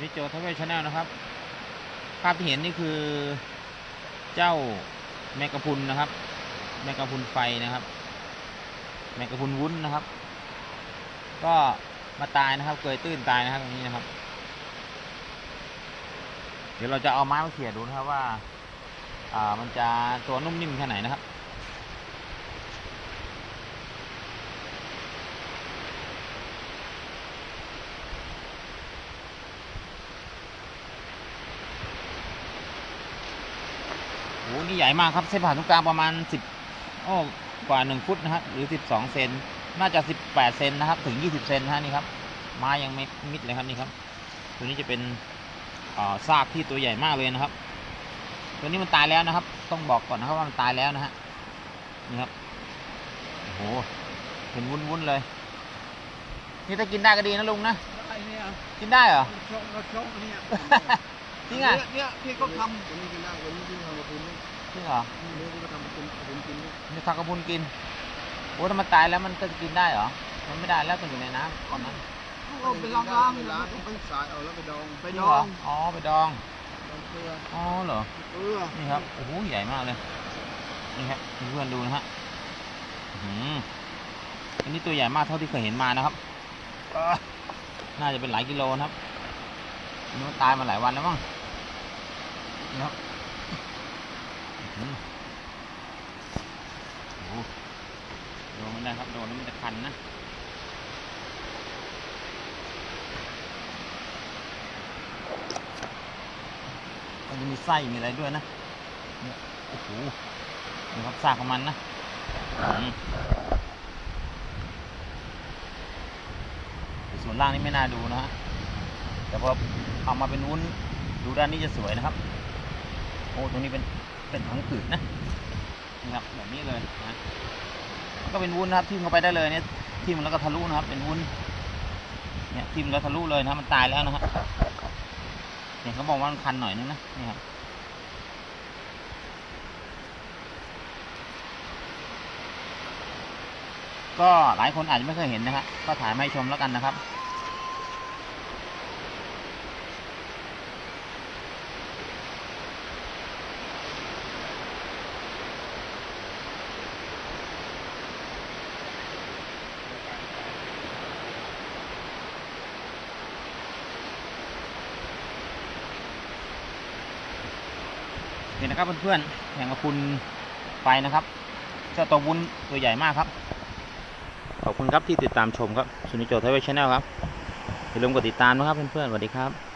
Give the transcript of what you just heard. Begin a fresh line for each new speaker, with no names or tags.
นี่โจทเวชแนลนะครับ ภาพที่เห็นนี่คือเจ้าแมกกาพุนนะครับ แมกกาพุนไฟนะครับ แมกกาพุนวุ้นนะครับ ก็มาตายนะครับ เกยตื้นตายนะครับตรงนี้นะครับ เดี๋ยวเราจะเอาไม้มาเขี่ยดูนะครับว่า อ่ามันจะตัวนุ่มนิ่มแค่ไหนนะครับ โอ้นี่ใหญ่มากครับเส้นผ่านศูนย์กลางประมาณสิบโอ้กว่าหนึ่งฟุตนะครับหรือสิบสองเซนน่าจะสิบแปดเซนนะครับ ถึงยี่สิบเซนนะฮะนี่ครับไม้ยังไม่มิดเลยครับนี่ครับ ตัวนี้จะเป็นอ่าซากที่ตัวใหญ่มากเลยนะครับ ตัวนี้มันตายแล้วนะครับ ต้องบอกก่อนนะครับว่ามันตายแล้วนะฮะนี่ครับโอ้โหเห็นวุ้นๆเลย นี่ถ้ากินได้ก็ดีนะลุงนะ
ไอ้เนี่ย
กินได้เหรอ
ชงก็ชงเนี่ย
จริงอะ
เนี่ยเนี่ยที่เขาทำตัวนี้กินได้ตัวนี้ที่ทำกับคุณนี่
จริงเหรอ
นี่ที่เขาทำกับคุณคุณกินเนี่ย
นี่ทากระพุนกินโอ้ถ้ามันตายแล้วมันจะกินได้เหรอ มันไม่ได้แล้วต้องอยู่ในน้ำก่อนนั้น
เอาไปล้างล้างไปล้างไปสายเอาแล้วไปดอง ไป
จริ
ด
งเหร
อ
อง อ๋อ ไปดอง
ดองเกลือ
อ๋อเหรอ
เกลือ
นี่ครับ โอ้โห ใหญ่มากเลย นี่ครับเพื่อนๆดูนะฮะอื้อหืออันนี้ตัวใหญ่มากเท่าที่เคยเห็นมานะครับอ่าน่าจะเป็นหลายกิโลนะครับอันนี้ มันตายมาหลายวันแล้วมั้งนี่ครับโอ้โดนมันได้ครับ โดนแล้วมันจะคันนะมันจะมีไส้มีอะไรด้วยนะเนี่ยโอ้โหนี่ครับซากของมันนะอืมส่วนล่างนี่ไม่น่าดูนะฮะแต่พอ เอามาเป็นวุ้นดูด้านนี้จะสวยนะครับ โอ้ตรงนี้เป็นเป็นผังผืดนะนี่ครับแบบนี้เลยนะก็เป็นวุ้นนะครับทิ่มเข้าไปได้เลยเนี่ยทิ่มแล้วก็ทะลุนะครับ เป็นวุ้นเนี่ยทิ่มแล้วทะลุเลยนะมันตายแล้วนะฮะเนี่ยเขาบอกว่ามันคันหน่อยนึงนะนี่ครับก็หลายคนอาจจะไม่เคยเห็นนะครับก็ถ่ายมาให้ชมแล้วกันนะครับ เห็นนะครับเพื่อนๆแห่งกับคุณไปนะครับเจ้าตัววุ้นตัวใหญ่มากครับ ขอบคุณครับที่ติดตามชมครับสุนิโจไทยเวชแนลครับอย่าลืมกดติดตามนะครับเพื่อนๆสวัสดีครับ